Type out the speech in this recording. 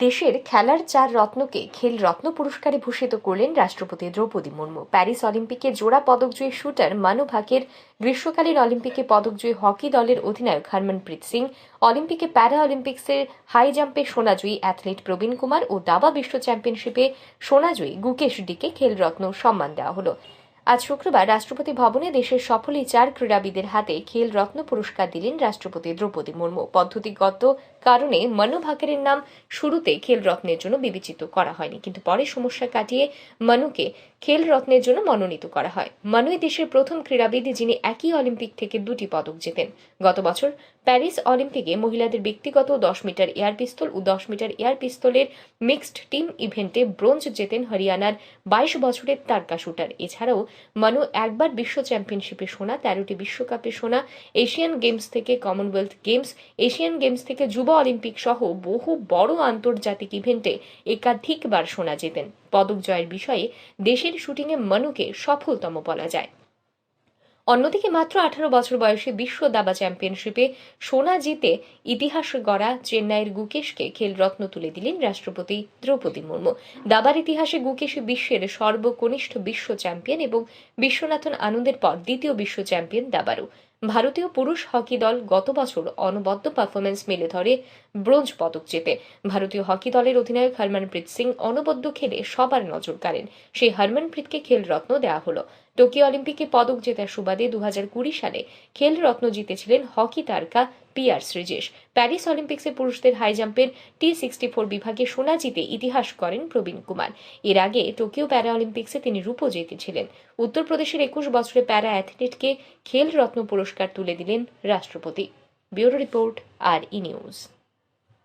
দেশের খেলার চার রত্নকে খেল রত্ন পুরস্কারে ভূষিত করলেন রাষ্ট্রপতি দ্রৌপদী মুর্মু। প্যারিস অলিম্পিকে জোড়া পদকজয়ী শুটার মানু ভাকের গ্রীষ্মকালীন অলিম্পিকে পদকজয়ী হকি দলের অধিনায়ক হরমনপ্রীত সিং, অলিম্পিকে প্যারা অলিম্পিক্সের হাই জাম্পে সোনাজয়ী অ্যাথলিট প্রবীণ কুমার ও দাবা বিশ্ব চ্যাম্পিয়নশিপে সোনাজয়ী গুকেশ ডিকে খেলরত্ন সম্মান দেওয়া হলো। আজ শুক্রবার রাষ্ট্রপতি ভবনে দেশের সফল চার ক্রীড়াবিদের হাতে খেল রত্ন পুরস্কার দিলেন রাষ্ট্রপতি দ্রৌপদী মুর্মু। পদ্ধতিগত কারণে মনু ভাকেরের নাম শুরুতে খেল রত্নের জন্য বিবেচিত করা হয়নি, কিন্তু পরে সমস্যা কাটিয়ে মনুকে খেল রত্নের জন্য মনোনীত করা হয়। মনুই দেশের প্রথম ক্রীড়াবিদ যিনি একই অলিম্পিক থেকে দুটি পদক জেতেন। গত বছর প্যারিস অলিম্পিকে মহিলাদের ব্যক্তিগত দশ মিটার এয়ার পিস্তল ও দশ মিটার এয়ার পিস্তলের মিক্সড টিম ইভেন্টে ব্রোঞ্জ জেতেন হরিয়ানার বাইশ বছরের তারকা শুটার। এছাড়াও মানু একবার বিশ্ব চ্যাম্পিয়নশিপে সোনা, তেরোটি বিশ্বকাপে সোনা, এশিয়ান গেমস থেকে কমনওয়েলথ গেমস, এশিয়ান গেমস থেকে যুব অলিম্পিক সহ বহু বড় আন্তর্জাতিক ইভেন্টে একাধিকবার সোনা জেতেন। পদক জয়ের বিষয়ে দেশের শুটিংয়ে মনুকে সফলতম বলা যায়। অন্যদিকে মাত্র আঠারো বছর বয়সে বিশ্ব দাবা চ্যাম্পিয়নশিপে সোনা জিতে ইতিহাস গড়া চেন্নাইয়ের গুকেশকে খেলরত্ন তুলে দিলেন রাষ্ট্রপতি দ্রৌপদী মুর্মু। দাবার ইতিহাসে গুকেশ বিশ্বের সর্বকনিষ্ঠ বিশ্ব চ্যাম্পিয়ন এবং বিশ্বনাথন আনন্দের পর দ্বিতীয় বিশ্ব চ্যাম্পিয়ন দাবারু। ভারতীয় পুরুষ হকি দল গত বছর অনবদ্য পারফরমেন্স মেলে ধরে ব্রোঞ্জ পদক জেতে। ভারতীয় হকি দলের অধিনায়ক হরমনপ্রীত সিং অনবদ্য খেলে সবার নজর কাড়েন। সেই হরমনপ্রীতকে খেলরত্ন দেওয়া হলো। টোকিও অলিম্পিকে পদক জেতার সুবাদে দু হাজার কুড়ি সালে খেল রত্ন জিতেছিলেন হকি তারকা পিয়ার শ্রীজেশ। প্যারিস অলিম্পিক্সে পুরুষদের হাই জাম্পের টি সিক্সটি ফোর বিভাগে সোনা জিতে ইতিহাস করেন প্রবীণ কুমার। এর আগে টোকিও প্যারা অলিম্পিক্সে তিনি রূপও জিতেছিলেন। উত্তরপ্রদেশের একুশ বছরে প্যারা অ্যাথলিটকে খেল রত্ন পুরস্কার তুলে দিলেন রাষ্ট্রপতি। ব্যুরো রিপোর্ট, আর ই নিউজ।